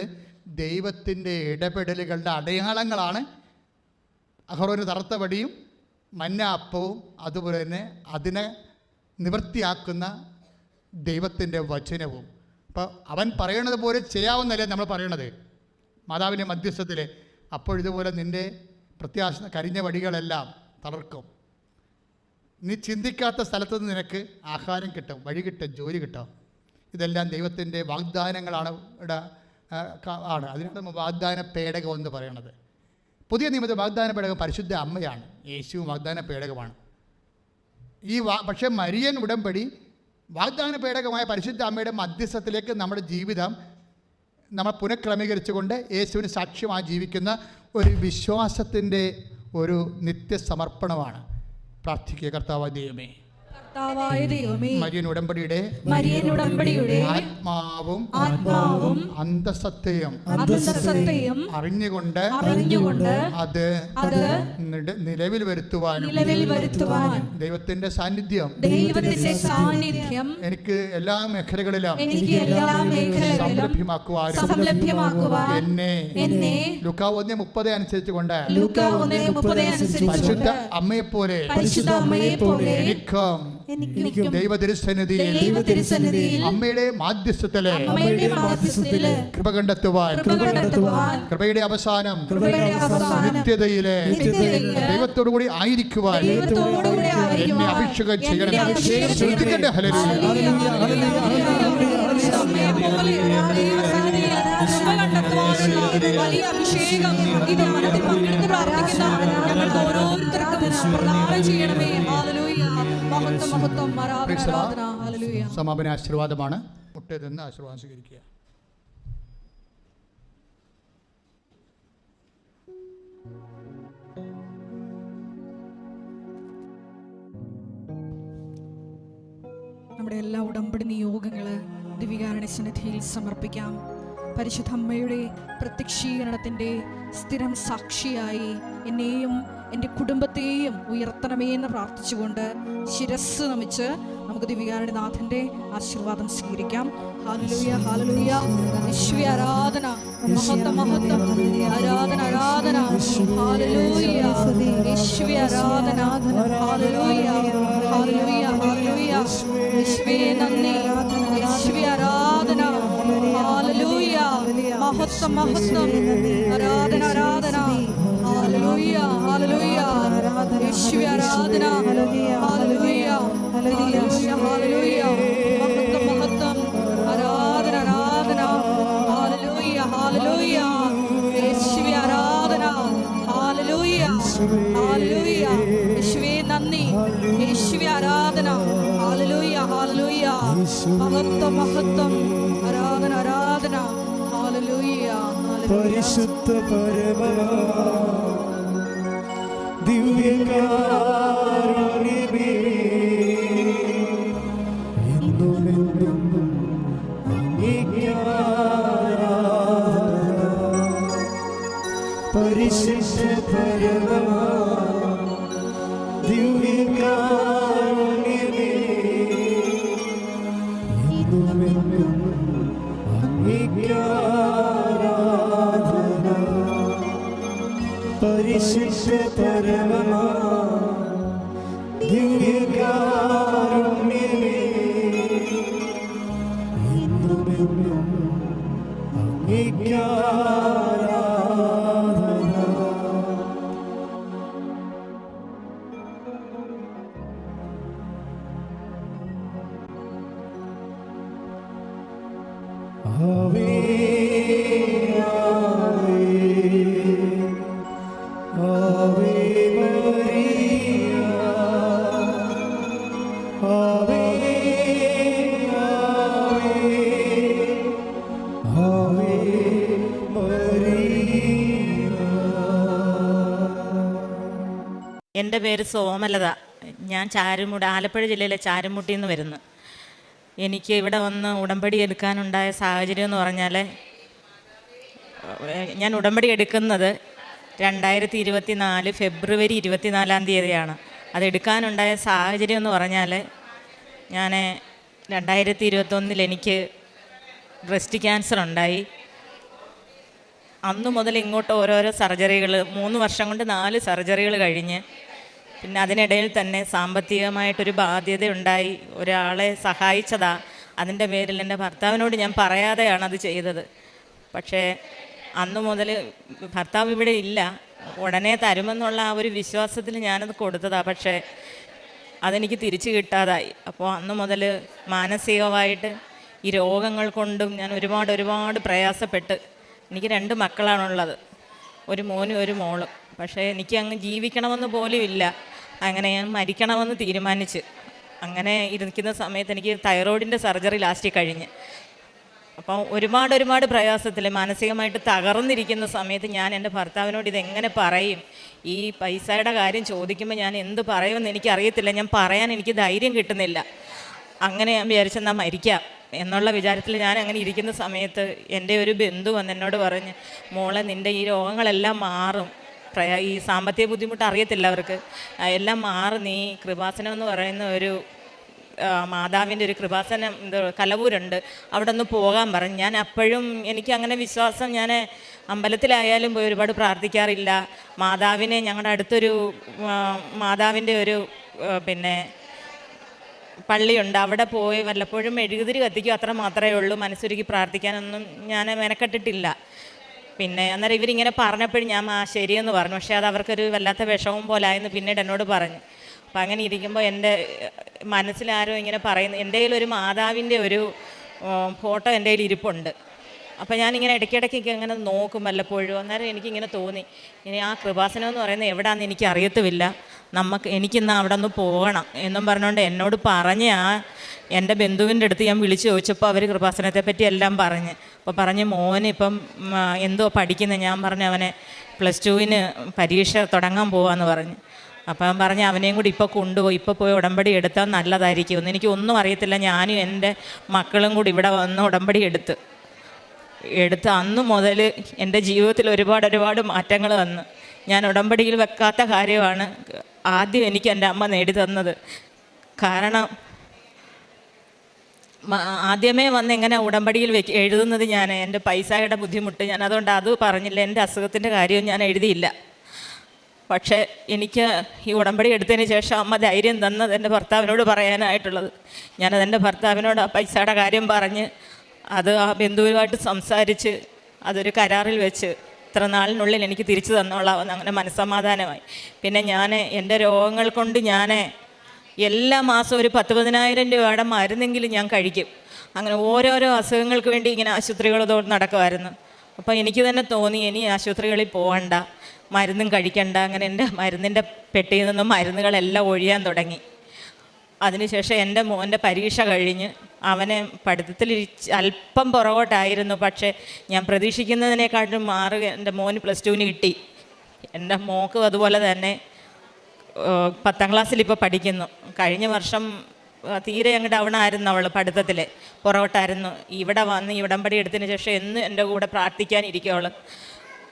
ദൈവത്തിന്റെ ഇടപെടലുകളുടെ അടയാളങ്ങളാണ് അഹറോന് തറുത്ത വടിയും അപ്പവും അതുപോലെ തന്നെ അതിനെ നിവൃത്തിയാക്കുന്ന ദൈവത്തിന്റെ വചനവും. അപ്പോൾ അവൻ പറയണത് പോലെ ചെയ്യാവുന്നല്ലേ നമ്മൾ പറയണത്? മാതാവിന്റെ മധ്യസ്ഥത്തിൽ അപ്പോഴിതുപോലെ നിന്റെ പ്രത്യാശ കരിഞ്ഞ വഴികളെല്ലാം തളർക്കും. നീ ചിന്തിക്കാത്ത സ്ഥലത്ത് നിന്ന് നിനക്ക് ആഹാരം കിട്ടും വഴി കിട്ടും ജോലി കിട്ടും. ഇതെല്ലാം ദൈവത്തിന്റെ വാഗ്ദാനങ്ങളാണ് ഇവിടെ ആണ്. അതിനാണ് വാഗ്ദാന പേടകം എന്ന് പറയണത്. പുതിയ നിയമത്തിൽ വാഗ്ദാന പേടകം പരിശുദ്ധ അമ്മയാണ്. യേശുവും വാഗ്ദാന പേടകമാണ്. ഈ വാ പക്ഷേ മരിയൻ ഉടമ്പടി വാഗ്ദാന പേടകമായ പരിശുദ്ധ അമ്മയുടെ മധ്യസ്ഥത്തിലേക്ക് നമ്മുടെ ജീവിതം നമ്മൾ പുനഃക്രമീകരിച്ചുകൊണ്ട് യേശുവിന് സാക്ഷ്യമായി ജീവിക്കുന്ന ഒരു വിശ്വാസത്തിന്റെ ഒരു നിത്യസമർപ്പണമാണ്. പ്രാർത്ഥിക്കുക കർത്താവ് ദൈവമേ. കർത്താവായ ദൈവമേ മരിയൻ ഉടമ്പടിയുടെ മരിയൻ ഉടമ്പടിയുടെ ആത്മാവും ആത്മാവും അന്തസത്തയും അന്തസത്തയും അറിഞ്ഞുകൊണ്ട് അറിഞ്ഞുകൊണ്ട് അത് അത് നിലവിൽ വരുത്തുവാനും നിലവിൽ വരുത്തുവാൻ ദൈവത്തിന്റെ സാന്നിധ്യം ദൈവത്തിന്റെ സാന്നിധ്യം എനിക്ക് എല്ലാ മേഖലകളിലും എനിക്ക് എല്ലാ മേഖലകളിലും സംരഭ്യമാക്കുവാനും സംലഭ്യമാക്കുവാൻ എന്നെ എന്നെ ലുക്ക ഒന്ന് മുപ്പത് അനുസരിച്ച് കൊണ്ട് ലൂക്ക ഒന്ന് മുപ്പത് അനുസരിച്ച് പരിശുദ്ധ അമ്മയെപ്പോലെ പരിശുദ്ധ അമ്മയെ പോലെ എനിക്കും എനിക്കും ദൈവ തിരുസന്നിധിയിൽ ദൈവ തിരുസന്നിധിയിൽ അമ്മയുടെ മാധ്യസ്ഥത്തിൽ കൃപ കണ്ടെത്തുവാൻ കൃപയുടെ അവസാനം കൃപയുടെ അവസാനം നിത്യതയിലെ ദൈവത്തോടു കൂടി ആയിരിക്കുവാൻ എന്നെ അഭിഷേകം എന്നെ ചെയ്യണം. അഭിഷേകം ചെയ്യണമേ. ശ്രദ്ധിക്കട്ടെ. വലിയ അഭിഷേകം ഈ ധ്യാനത്തിൽ പങ്കെടുത്ത് പ്രാർത്ഥിക്കുന്ന ഞങ്ങൾക്ക് ഓരോരുത്തർക്കും പ്രദാനം ചെയ്യണമേ. ഹാലലൂയ സമാപന ആശീർവാദമാണ് നിന്ന് ആശീർവാദം സ്വീകരിക്കുക നമ്മുടെ എല്ലാ ഉടമ്പടി നിയോഗങ്ങൾ ദിവികാരണ സന്നിധിയിൽ സമർപ്പിക്കാം. പരിശുദ്ധ അമ്മയുടെ പ്രത്യക്ഷീകരണത്തിന്റെ സ്ഥിരം സാക്ഷിയായി എന്നെയും എന്റെ കുടുംബത്തെയും ഉയർത്തണമേ എന്ന് പ്രാർത്ഥിച്ചുകൊണ്ട് ശിരസ് നമിച്ച് നമുക്ക് ദിവികാരുടെ നാഥന്റെ ആശീർവാദം സ്വീകരിക്കാം. ഹാലലൂയ ഹാലലൂയ വിശ്വ ആരാധന. മഹത്വ മഹത്വം. ആരാധന ആരാധന. ഹാലലൂയ യേശുവേ ആരാധന. ഹാലലൂയ ഹാലലൂയ ഹാലലൂയ യേശുവേ നന്ദി. ആരാധന. മഹത്വം മഹത്വം. ആരാധന ആരാധന. ഹല്ലേലൂയ ഹല്ലേലൂയ. യേശുവേ ആരാധന. ഹല്ലേലൂയ ഹല്ലേലൂയ. ഹല്ലേലൂയ മഹത്വം മഹത്വം. ആരാധന ആരാധന. ഹല്ലേലൂയ ഹല്ലേലൂയ. യേശുവേ ആരാധന. ഹല്ലേലൂയ. ഹല്ലേലൂയ. യേശുവേ നന്ദി. യേശുവേ ആരാധന. ഹല്ലേലൂയ ഹല്ലേലൂയ. മഹത്വം മഹത്വം. ആരാധന ആരാധന. പരിശുദ്ധ പരമ ദിവ്യകാരുണ്യമേ സോമലത. ഞാൻ ചാരുമുട ആലപ്പുഴ ജില്ലയിലെ ചാരുമുട്ടിയിൽ നിന്ന് വരുന്നു. എനിക്ക് ഇവിടെ വന്ന് ഉടമ്പടി എടുക്കാനുണ്ടായ സാഹചര്യം എന്ന് പറഞ്ഞാൽ ഞാൻ ഉടമ്പടി എടുക്കുന്നത് രണ്ടായിരത്തി ഇരുപത്തി നാല് ഫെബ്രുവരി ഇരുപത്തിനാലാം തീയതിയാണ്. അതെടുക്കാനുണ്ടായ സാഹചര്യം എന്ന് പറഞ്ഞാൽ ഞാൻ രണ്ടായിരത്തി ഇരുപത്തൊന്നിൽ എനിക്ക് ബ്രസ്റ്റ് ക്യാൻസർ ഉണ്ടായി. അന്നു മുതൽ ഇങ്ങോട്ട് ഓരോരോ സർജറികൾ മൂന്ന് വർഷം കൊണ്ട് നാല് സർജറികൾ കഴിഞ്ഞ് പിന്നെ അതിനിടയിൽ തന്നെ സാമ്പത്തികമായിട്ടൊരു ബാധ്യത ഉണ്ടായി ഒരാളെ സഹായിച്ചതാ. അതിന്റെ പേരിൽ എന്റെ ഭർത്താവിനോട് ഞാൻ പറയാതെയാണ് അത് ചെയ്തത്. പക്ഷേ അന്ന് മുതൽ ഭർത്താവ് ഇവിടെ ഇല്ല. ഉടനെ തരുമെന്നുള്ള ആ ഒരു വിശ്വാസത്തിൽ ഞാനത് കൊടുത്തതാണ് പക്ഷേ അതെനിക്ക് തിരിച്ചു കിട്ടാതായി. അപ്പോൾ അന്ന് മുതൽ മാനസികമായിട്ട് ഈ രോഗങ്ങൾ കൊണ്ടും ഞാൻ ഒരുപാട് ഒരുപാട് പ്രയാസപ്പെട്ട് എനിക്ക് രണ്ട് മക്കളാണുള്ളത്. ഒരു മോനും ഒരു മോളും. പക്ഷേ എനിക്ക് അങ്ങ് ജീവിക്കണമെന്ന് പോലും ഇല്ല. അങ്ങനെ ഞാൻ മരിക്കണമെന്ന് തീരുമാനിച്ച്. അങ്ങനെ ഇരിക്കുന്ന സമയത്ത് എനിക്ക് തൈറോയിഡിന്റെ സർജറി ലാസ്റ്റിൽ കഴിഞ്ഞ്. അപ്പോൾ ഒരുപാട് ഒരുപാട് പ്രയാസത്തിൽ മാനസികമായിട്ട് തകർന്നിരിക്കുന്ന സമയത്ത് ഞാൻ എന്റെ ഭർത്താവിനോട് ഇതെങ്ങനെ പറയും? ഈ പൈസയുടെ കാര്യം ചോദിക്കുമ്പോൾ ഞാൻ എന്ത് പറയുമെന്ന് എനിക്കറിയത്തില്ല. ഞാൻ പറയാൻ എനിക്ക് ധൈര്യം കിട്ടുന്നില്ല. അങ്ങനെ ഞാൻ വിചാരിച്ചെന്നാൽ മരിക്കാം എന്നുള്ള വിചാരത്തിൽ ഞാൻ അങ്ങനെ ഇരിക്കുന്ന സമയത്ത് എന്റെ ഒരു ബന്ധു വന്ന് എന്നോട് പറഞ്ഞ് മോളെ നിന്റെ ഈ രോഗങ്ങളെല്ലാം മാറും. പ്രയാ ഈ സാമ്പത്തിക ബുദ്ധിമുട്ട് അറിയത്തില്ല അവർക്ക്. എല്ലാം മാറി നീ കൃപാസനം എന്ന് പറയുന്ന ഒരു മാതാവിന്റെ ഒരു കൃപാസനം കലവൂരുണ്ട്. അവിടെ ഒന്ന് പോകാൻ പറഞ്ഞു. ഞാൻ അപ്പോഴും എനിക്ക് അങ്ങനെ വിശ്വാസം ഞാൻ അമ്പലത്തിലായാലും പോയി ഒരുപാട് പ്രാർത്ഥിക്കാറില്ല. മാതാവിനെ ഞങ്ങളുടെ അടുത്തൊരു മാതാവിന്റെ ഒരു പിന്നെ പള്ളിയുണ്ട്. അവിടെ പോയി വല്ലപ്പോഴും മെഴുകുതിരി കത്തിക്കും അത്ര മാത്രമേ ഉള്ളൂ. മനസ്സൊരുക്കി പ്രാർത്ഥിക്കാനൊന്നും ഞാൻ മെനക്കെട്ടിട്ടില്ല. പിന്നെ അന്നേരം ഇവരിങ്ങനെ പറഞ്ഞപ്പോഴും ഞാൻ ആ ശരിയെന്ന് പറഞ്ഞു. പക്ഷേ അത് അവർക്കൊരു വല്ലാത്ത വിഷമം പോലായെന്ന് പിന്നീട് എന്നോട് പറഞ്ഞു. അപ്പം അങ്ങനെ ഇരിക്കുമ്പോൾ എന്റെ മനസ്സിലാരോ ഇങ്ങനെ പറയുന്നു എന്റെ ഒരു മാതാവിന്റെ ഒരു ഫോട്ടോ എന്റെ കയ്യിൽ ഇരിപ്പുണ്ട്. അപ്പോൾ ഞാനിങ്ങനെ ഇടയ്ക്കിടയ്ക്ക് ഇങ്ങനെ നോക്കും വല്ലപ്പോഴും. അന്നേരം എനിക്കിങ്ങനെ തോന്നി. ഇനി ആ കൃപാസനം എന്ന് പറയുന്നത് എവിടെയാണെന്ന് എനിക്ക് അറിയത്തുമില്ല. നമുക്ക് എനിക്കിന്ന് അവിടെ ഒന്ന് പോകണം എന്നും പറഞ്ഞുകൊണ്ട് എന്നോട് പറഞ്ഞ ആ എന്റെ ബന്ധുവിന്റെ അടുത്ത് ഞാൻ വിളിച്ചു ചോദിച്ചപ്പോൾ അവർ കൃപാസനത്തെ പറ്റി എല്ലാം പറഞ്ഞ്. അപ്പോൾ പറഞ്ഞ് മോന് ഇപ്പം എന്തോ പഠിക്കുന്നത് ഞാൻ പറഞ്ഞു അവനെ പ്ലസ് ടുവിന് പരീക്ഷ തുടങ്ങാൻ പോവാന്ന് പറഞ്ഞു. അപ്പം പറഞ്ഞ് അവനെയും കൂടി ഇപ്പോൾ കൊണ്ടുപോയി ഇപ്പോൾ പോയി ഉടമ്പടി എടുത്താൽ നല്ലതായിരിക്കും. എനിക്ക് ഒന്നും അറിയത്തില്ല. ഞാനും എന്റെ മക്കളും കൂടി ഇവിടെ വന്ന് ഉടമ്പടി എടുത്ത്. എടുത്ത് അന്ന് മുതൽ എന്റെ ജീവിതത്തിൽ ഒരുപാട് ഒരുപാട് മാറ്റങ്ങൾ വന്നു. ഞാൻ ഉടമ്പടിയിൽ വെക്കാത്ത കാര്യമാണ് ആദ്യം എനിക്ക് എന്റെ അമ്മ നേടി തന്നത്. കാരണം ആദ്യമേ വന്ന് എങ്ങനെ ഉടമ്പടിയിൽ വെക്ക് എഴുതുന്നത് ഞാൻ എന്റെ പൈസയുടെ ബുദ്ധിമുട്ട് ഞാൻ അതുകൊണ്ട് അത് പറഞ്ഞില്ല. എന്റെ അസുഖത്തിന്റെ കാര്യവും ഞാൻ എഴുതിയില്ല. പക്ഷേ എനിക്ക് ഈ ഉടമ്പടി എടുത്തതിന് ശേഷം അമ്മ ധൈര്യം തന്നത് എന്റെ ഭർത്താവിനോട് പറയാനായിട്ടുള്ളത്. ഞാനത് എന്റെ ഭർത്താവിനോട് ആ പൈസയുടെ കാര്യം പറഞ്ഞ് അത് ആ ബന്ധുവുമായിട്ട് സംസാരിച്ച് അതൊരു കരാറിൽ വെച്ച് ഇത്ര നാളിനുള്ളിൽ എനിക്ക് തിരിച്ചു തന്നോളാം അങ്ങനെ മനസ്സമാധാനമായി. പിന്നെ ഞാൻ എന്റെ രോഗങ്ങൾ കൊണ്ട് ഞാൻ എല്ലാ മാസവും ഒരു പത്ത് പതിനായിരം രൂപയുടെ മരുന്നെങ്കിലും ഞാൻ കഴിക്കും. അങ്ങനെ ഓരോരോ അസുഖങ്ങൾക്ക് വേണ്ടി ഇങ്ങനെ ആശുപത്രികൾ തോറും നടക്കുമായിരുന്നു. അപ്പോൾ എനിക്ക് തന്നെ തോന്നി ഇനി ആശുപത്രികളിൽ പോകണ്ട മരുന്നും കഴിക്കണ്ട. അങ്ങനെ എന്റെ മരുന്നിന്റെ പെട്ടിയിൽ നിന്നും മരുന്നുകളെല്ലാം ഒഴിയാൻ തുടങ്ങി. അതിനുശേഷം എന്റെ മോന്റെ പരീക്ഷ കഴിഞ്ഞ് അവനെ പഠിത്തത്തിൽ അല്പം പുറകോട്ടായിരുന്നു പക്ഷേ ഞാൻ പ്രതീക്ഷിക്കുന്നതിനെക്കാട്ടും മാറുക എന്റെ മോന് പ്ലസ് ടുവിന് കിട്ടി. എന്റെ മോക്ക് അതുപോലെ തന്നെ പത്താം ക്ലാസ്സിൽ ഇപ്പോൾ പഠിക്കുന്നു. കഴിഞ്ഞ വർഷം തീരെ അങ്ങോട്ട് അവിടെ ആയിരുന്നു അവൾ പഠിത്തത്തിൽ. പുറകോട്ടായിരുന്നു. ഇവിടെ വന്ന് ഇവിടംപടി എടുത്തതിന് ശേഷം എന്ന് എന്റെ കൂടെ പ്രാർത്ഥിക്കാനിരിക്കും അവൾ.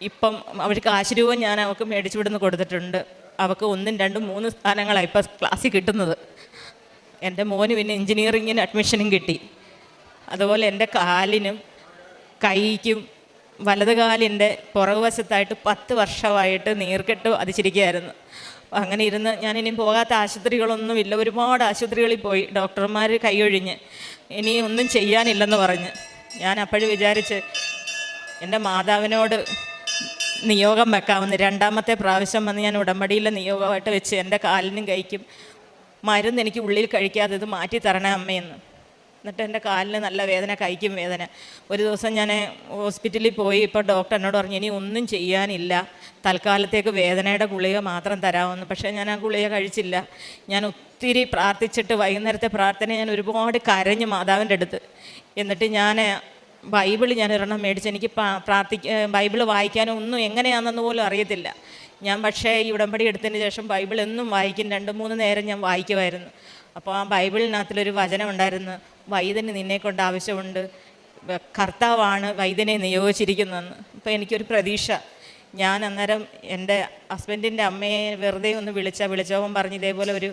ഇപ്പം അവൾക്ക് ആശീർവാദം ഞാൻ അവൾക്ക് മേടിച്ചു കൊടുത്തിട്ടുണ്ട്. അവൾക്ക് ഒന്നും രണ്ടും മൂന്ന് സ്ഥാനങ്ങളാണ് ഇപ്പം ക്ലാസ്സിൽ കിട്ടുന്നത്. എന്റെ മോന് പിന്നെ എൻജിനീയറിങ്ങിന് അഡ്മിഷനും കിട്ടി. അതുപോലെ എന്റെ കാലിനും കൈക്കും വലത് കാലിന്റെ പുറകുവശത്തായിട്ട് പത്ത് വർഷമായിട്ട് നീർക്കെട്ട് അതിച്ചിരിക്കുകയായിരുന്നു അങ്ങനെ ഇരുന്ന് ഞാൻ ഇനി പോകാത്ത ആശുപത്രികളൊന്നുമില്ല ഒരുപാട് ആശുപത്രികളിൽ പോയി ഡോക്ടർമാർ കൈയൊഴിഞ്ഞ്. ഇനി ഒന്നും ചെയ്യാനില്ലെന്ന് പറഞ്ഞ്. ഞാൻ അപ്പോഴും വിചാരിച്ച് എന്റെ മാതാവിനോട് നിയോഗം വെക്കാമെന്ന്. രണ്ടാമത്തെ പ്രാവശ്യം വന്ന് ഞാൻ ഉടമ്പടിയിലെ നിയോഗമായിട്ട് വെച്ച് എന്റെ കാലിനും കൈക്കും മരുന്ന് എനിക്ക് ഉള്ളിൽ കഴിക്കാതെ ഇത് മാറ്റി തരണേ അമ്മയെന്ന് എന്നിട്ട് എന്റെ കാലിന് നല്ല വേദന കൈക്കും വേദന. ഒരു ദിവസം ഞാൻ ഹോസ്പിറ്റലിൽ പോയി ഇപ്പോൾ ഡോക്ടർ എന്നോട് പറഞ്ഞു ഇനി ഒന്നും ചെയ്യാനില്ല. തൽക്കാലത്തേക്ക് വേദനയുടെ ഗുളിക മാത്രം തരാമെന്ന്. പക്ഷേ ഞാൻ ആ ഗുളിക കഴിച്ചില്ല. ഞാൻ ഒത്തിരി പ്രാർത്ഥിച്ചിട്ട് വൈകുന്നേരത്തെ പ്രാർത്ഥന ഞാൻ ഒരുപാട് കരഞ്ഞു മാതാവിന്റെ അടുത്ത്. എന്നിട്ട് ഞാൻ ബൈബിൾ ഞാൻ ഒരെണ്ണം മേടിച്ച് എനിക്ക് പ്രാർത്ഥിക്ക ബൈബിൾ വായിക്കാനോ ഒന്നും എങ്ങനെയാണെന്ന് പോലും അറിയത്തില്ല. ഞാൻ പക്ഷേ ഈ ഉടമ്പടി എടുത്തതിന് ശേഷം ബൈബിൾ എന്നും വായിക്കും. രണ്ട് മൂന്ന് നേരം ഞാൻ വായിക്കുമായിരുന്നു. അപ്പോൾ ആ ബൈബിളിനകത്തിലൊരു വചനം ഉണ്ടായിരുന്നു. വൈദ്യന് നിന്നെക്കൊണ്ട് ആവശ്യമുണ്ട്. കർത്താവാണ് വൈദ്യനെ നിയോഗിച്ചിരിക്കുന്നതെന്ന്. അപ്പോൾ എനിക്കൊരു പ്രതീക്ഷ. ഞാൻ അന്നേരം എന്റെ ഹസ്ബൻഡിന്റെ അമ്മയെ വെറുതെ ഒന്ന് വിളിച്ച വിളിച്ചവൻ പറഞ്ഞ് ഇതേപോലെ ഒരു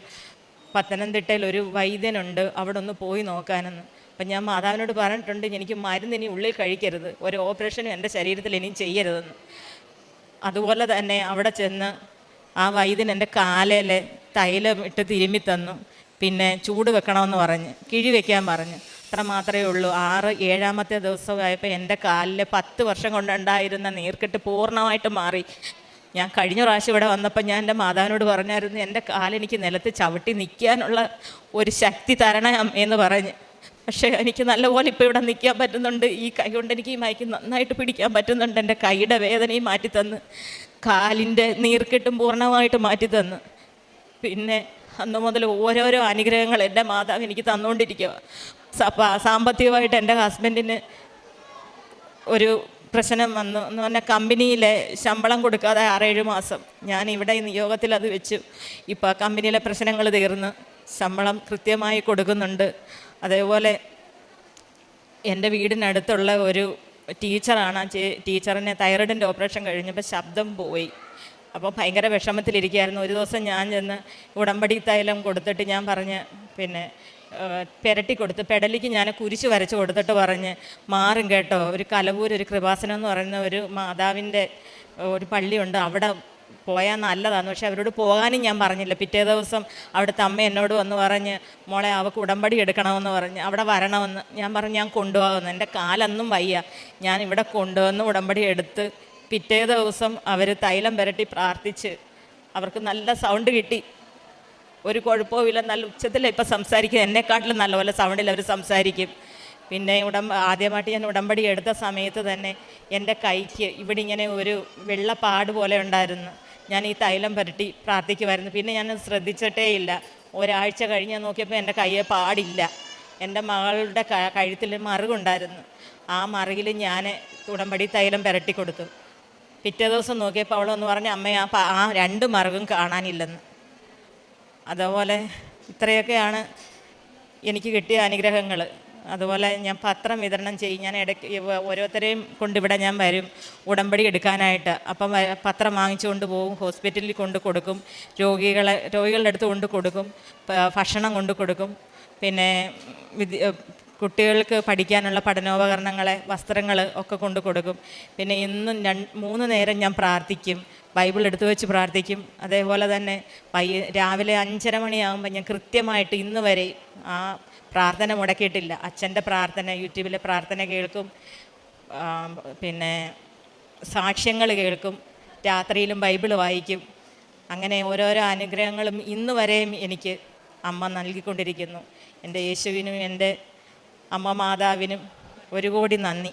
പത്തനംതിട്ടയിൽ ഒരു വൈദ്യനുണ്ട്. അവിടെ ഒന്ന് പോയി നോക്കാനെന്ന്. അപ്പം ഞാൻ മാതാവിനോട് പറഞ്ഞിട്ടുണ്ട് എനിക്ക് മരുന്ന് ഇനി ഉള്ളിൽ കഴിക്കരുത്. ഒരു ഓപ്പറേഷനും എന്റെ ശരീരത്തിൽ ഇനിയും ചെയ്യരുതെന്ന്. അതുപോലെ തന്നെ അവിടെ ചെന്ന് ആ വൈദ്യൻ എന്റെ കാലയിൽ തൈലം ഇട്ട് തിരുമ്മി തന്നു. പിന്നെ ചൂട് വെക്കണമെന്ന് പറഞ്ഞ് കിഴി വെക്കാൻ പറഞ്ഞു. അത്ര മാത്രമേ ഉള്ളൂ. ആറ് ഏഴാമത്തെ ദിവസമായപ്പോൾ എന്റെ കാലിൽ പത്ത് വർഷം കൊണ്ടുണ്ടായിരുന്ന നീർക്കെട്ട് പൂർണമായിട്ട് മാറി. ഞാൻ കഴിഞ്ഞ പ്രാവശ്യം ഇവിടെ വന്നപ്പോൾ ഞാൻ എന്റെ മാതാവിനോട് പറഞ്ഞായിരുന്നു എന്റെ കാലെനിക്ക് നിലത്ത് ചവിട്ടി നിൽക്കാനുള്ള ഒരു ശക്തി തരണം എന്ന് പറഞ്ഞ്. പക്ഷേ എനിക്ക് നല്ലപോലെ ഇപ്പോൾ ഇവിടെ നിൽക്കാൻ പറ്റുന്നുണ്ട്. ഈ കൈ കൊണ്ട് എനിക്ക് ഈ മയക്ക് നന്നായിട്ട് പിടിക്കാൻ പറ്റുന്നുണ്ട്. എന്റെ കൈയുടെ വേദനയും മാറ്റിത്തന്ന്. കാലിന്റെ നീർക്കെട്ടും പൂർണമായിട്ട് മാറ്റിത്തന്ന്. പിന്നെ അന്ന് മുതൽ ഓരോരോ അനുഗ്രഹങ്ങൾ എന്റെ മാതാവ് എനിക്ക് തന്നുകൊണ്ടിരിക്കുക. സാമ്പത്തികമായിട്ട് എന്റെ ഹസ്ബൻഡിന് ഒരു പ്രശ്നം വന്നു. എന്ന് പറഞ്ഞാൽ കമ്പനിയിലെ ശമ്പളം കൊടുക്കാതെ ആറേഴ് മാസം ഞാൻ ഇവിടെ നിയോഗത്തിൽ അത് വെച്ചു. ഇപ്പോൾ കമ്പനിയിലെ പ്രശ്നങ്ങൾ തീർന്ന് ശമ്പളം കൃത്യമായി കൊടുക്കുന്നുണ്ട്. അതേപോലെ എന്റെ വീടിനടുത്തുള്ള ഒരു ടീച്ചറാണ്. ആ ടീച്ചറിന് തൈറോയിഡിന്റെ ഓപ്പറേഷൻ കഴിഞ്ഞപ്പോൾ ശബ്ദം പോയി. അപ്പോൾ ഭയങ്കര വിഷമത്തിലിരിക്കുകയായിരുന്നു. ഒരു ദിവസം ഞാൻ ചെന്ന് ഉടമ്പടി തൈലം കൊടുത്തിട്ട് ഞാൻ പറഞ്ഞ് പിന്നെ പെരട്ടി കൊടുത്ത് പെടലിക്ക് ഞാൻ കുരിശ് വരച്ച് കൊടുത്തിട്ട് പറഞ്ഞ് മാറും കേട്ടോ. ഒരു കലവൂർ ഒരു കൃപാസനം എന്ന് പറയുന്ന ഒരു മാതാവിന്റെ ഒരു പള്ളിയുണ്ട്. അവിടെ പോയാൽ നല്ലതാണ്. പക്ഷെ അവരോട് പോകാനും ഞാൻ പറഞ്ഞില്ല. പിറ്റേ ദിവസം അവിടുത്തെ അമ്മ എന്നോട് വന്ന് പറഞ്ഞ് മോളെ അവൾക്ക് ഉടമ്പടി എടുക്കണമെന്ന് പറഞ്ഞ് അവിടെ വരണമെന്ന് ഞാൻ പറഞ്ഞു ഞാൻ കൊണ്ടുപോകുന്നു എന്റെ കാലൊന്നും വയ്യ. ഞാൻ ഇവിടെ കൊണ്ടുവന്ന് ഉടമ്പടി എടുത്ത് പിറ്റേ ദിവസം അവർ തൈലം പുരട്ടി പ്രാർത്ഥിച്ച് അവർക്ക് നല്ല സൗണ്ട് കിട്ടി. ഒരു കുഴപ്പവുമില്ല. നല്ല ഉച്ചത്തിൽ ഇപ്പം സംസാരിക്കും. എന്നെക്കാട്ടിലും നല്ലപോലെ സൗണ്ടിൽ അവർ സംസാരിക്കും. പിന്നെ ഉടമ്പ ആദ്യമായിട്ട് ഞാൻ ഉടമ്പടി എടുത്ത സമയത്ത് തന്നെ എന്റെ കൈക്ക് ഇവിടെ ഇങ്ങനെ ഒരു വെള്ളപ്പാട് പോലെ ഉണ്ടായിരുന്നു. ഞാൻ ഈ തൈലം പുരട്ടി പ്രാർത്ഥിക്കുമായിരുന്നു പിന്നെ ഞാൻ ശ്രദ്ധിച്ചിട്ടേ ഇല്ല. ഒരാഴ്ച കഴിഞ്ഞ് നോക്കിയപ്പോൾ എന്റെ കയ്യെ പാടില്ല. എന്റെ മകളുടെ കഴുത്തിൽ മറുകുണ്ടായിരുന്നു. ആ മറിയിൽ ഞാൻ ഉടമ്പടി തൈലം പുരട്ടി കൊടുത്തു. പിറ്റേ ദിവസം നോക്കിയപ്പോൾ അവളൊന്ന് പറഞ്ഞ് അമ്മ ആ ആ രണ്ട് മറുകും കാണാനില്ലെന്ന്. അതുപോലെ ഇത്രയൊക്കെയാണ് എനിക്ക് കിട്ടിയ അനുഗ്രഹങ്ങൾ. അതുപോലെ ഞാൻ പത്രം വിതരണം ചെയ്യും. ഞാൻ ഇടയ്ക്ക് ഓരോരുത്തരെയും കൊണ്ടിവിടെ ഞാൻ വരും ഉടമ്പടി എടുക്കാനായിട്ട്. അപ്പം പത്രം വാങ്ങിച്ചുകൊണ്ട് പോകും ഹോസ്പിറ്റലിൽ കൊണ്ട് കൊടുക്കും രോഗികളെ രോഗികളുടെ അടുത്ത് കൊണ്ട് കൊടുക്കും ഭക്ഷണം കൊണ്ട് കൊടുക്കും. പിന്നെ കുട്ടികൾക്ക് പഠിക്കാനുള്ള പഠനോപകരണങ്ങളെ വസ്ത്രങ്ങൾ ഒക്കെ കൊണ്ട് കൊടുക്കും. പിന്നെ ഇന്നും രണ്ട് മൂന്ന് നേരം ഞാൻ പ്രാർത്ഥിക്കും. ബൈബിൾ എടുത്തു വെച്ച് പ്രാർത്ഥിക്കും. അതേപോലെ തന്നെ രാവിലെ അഞ്ചര മണിയാകുമ്പോൾ ഞാൻ കൃത്യമായിട്ട് ഇന്ന് വരെ ആ പ്രാർത്ഥന മുടക്കിയിട്ടില്ല. അച്ഛന്റെ പ്രാർത്ഥന യൂട്യൂബിലെ പ്രാർത്ഥന കേൾക്കും. പിന്നെ സാക്ഷ്യങ്ങൾ കേൾക്കും. രാത്രിയിലും ബൈബിൾ വായിക്കും. അങ്ങനെ ഓരോരോ അനുഗ്രഹങ്ങളും ഇന്ന് വരെയും എനിക്ക് അമ്മ നൽകിക്കൊണ്ടിരിക്കുന്നു. എന്റെ യേശുവിനും എന്റെ അമ്മ മാതാവിനും ഒരു കോടി നന്ദി.